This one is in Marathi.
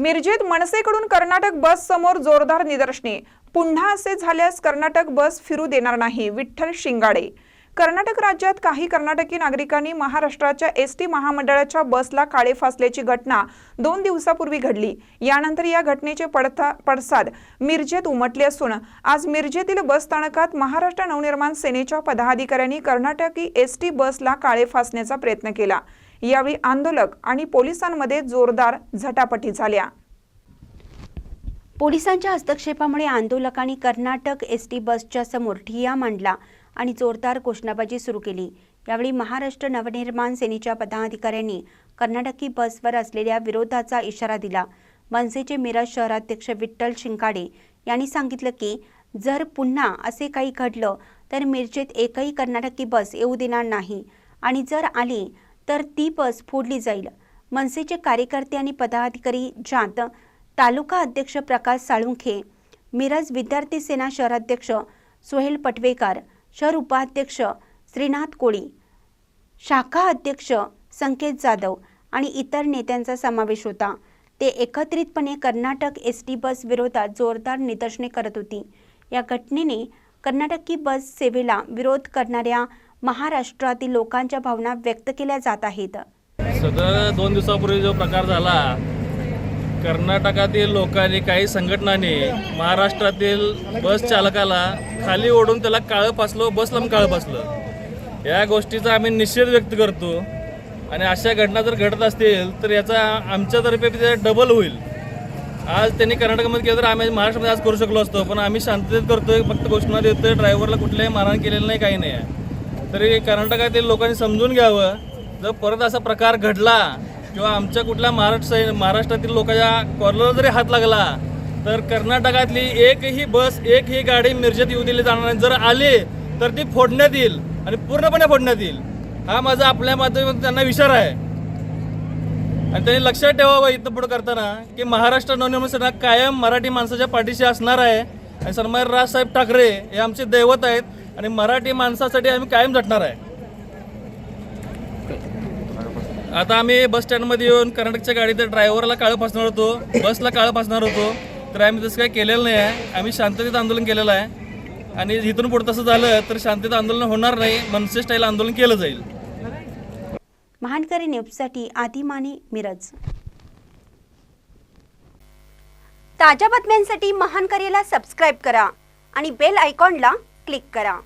मिरजेत मनसेकडून कर्नाटक बस समोर जोरदार निदर्शने. पुन्हा असे झाल्यास कर्नाटक बस फिरू देणार नाही विठ्ठल शिंगाडे. कर्नाटक राज्यात काही कर्नाटकी नागरिकांनी महाराष्ट्राच्या एस टी महामंडळाच्या बसला काळे फासल्याची घटना दोन दिवसापूर्वी घडली. यानंतर या घटनेचे पडता पडसाद मिरजेत उमटले असून आज मिरजेतील बस स्थानकात महाराष्ट्र नवनिर्माण सेनेच्या पदाधिकाऱ्यांनी कर्नाटकी एस टी बसला काळे फासण्याचा प्रयत्न केला. यावेळी आंदोलक आणि पोलिसांमध्ये जोरदार झटापटी झाल्या. पोलिसांच्या हस्तक्षेपामुळे आंदोलकांनी कर्नाटक एस टी बसच्या समोर ठिया मांडला आणि जोरदार घोषणाबाजी सुरू केली. यावेळी महाराष्ट्र नवनिर्माण सेनेच्या पदाधिकाऱ्यांनी कर्नाटकी बसवर असलेल्या विरोधाचा इशारा दिला. मनसेचे मिरज शहराध्यक्ष विठ्ठल शिंकाडे यांनी सांगितलं की जर पुन्हा असे काही घडलं तर मिरजेत एकही कर्नाटकी बस येऊ देणार नाही. आणि जर आली तर ती बस फोडली जाईल. मनसेचे कार्यकर्ते आणि पदाधिकारी ज्यात तालुका अध्यक्ष प्रकाश साळुंखे मिरज विद्यार्थी सेना शहराध्यक्ष सोहेल पटवेकर शहर उपाध्यक्ष श्रीनाथ कोळी शाखा अध्यक्ष संकेत जाधव आणि इतर नेत्यांचा समावेश होता. ते एकत्रितपणे कर्नाटक एस टी बस विरोधात जोरदार निदर्शने करत होती. या घटनेने कर्नाटकी बस सेवेला विरोध करणाऱ्या महाराष्ट्रातील लोकांच्या भावना व्यक्त केल्या जात आहेत. सदर दोन दिवसापूर्वी जो प्रकार झाला कर्नाटकातील लोकांनी काही संघटनांनी महाराष्ट्रातील बस चालकाला खाली ओढून त्याला काळं पासलं बसला काळं पासलं या गोष्टीचा आम्ही निषेध व्यक्त करतो आणि अशा घटना जर घडत असतील तर याचा आमच्यातर्फे ते डबल होईल. आज त्यांनी कर्नाटकमध्ये केलं तर आम्ही महाराष्ट्रामध्ये आज करू शकलो असतो पण आम्ही शांततेत करतोय फक्त घोषणा देतोय ड्रायव्हरला कुठल्याही मारहाण केलेलं नाही काही नाही. आहे तरी कर्नाटकातील लोकांनी समजून घ्यावं. जर परत असा प्रकार घडला किंवा आमच्या कुठल्या महाराष्ट्र महाराष्ट्रातील लोकांच्या कॉर्लर जरी हात लागला तर कर्नाटकातली एकही बस एकही गाडी मिरजेत येऊ दिली जाणार नाही. जर आली तर ती फोडण्यात येईल आणि पूर्णपणे फोडण्यात येईल. हा माझा आपल्या माध्यमातून त्यांना विचार आहे. आणि त्यांनी लक्षात ठेवावं इथं पुढे करताना की महाराष्ट्र नवनिर्माण सेना कायम मराठी माणसाच्या पाठीशी असणार आहे. आणि सन्मान राजसाहेब ठाकरे हे आमचे दैवत आहेत. आणि मराठी माणसासाठी आम्ही कायम झटणार आहे. आता आम्ही बस स्टँडमध्ये येऊन कर्नाटकच्या गाडीत ड्रायव्हरला काळं फासणार होतो बसला काळं फासणार होतो. तर आम्ही तसं काही केलेलं नाही आहे. आम्ही शांततेत आंदोलन केलेलं आहे. आणि इथून पुढे तसं झालं तर शांततेत आंदोलन होणार नाही. मनसे स्टाईल आंदोलन केलं जाईल. महानकरी न्यूजसाठी आदिमानी मिरज. ताज्या बातम्यांसाठी महानकरीला सबस्क्राईब करा आणि बेल आयकॉनला क्लिक करा.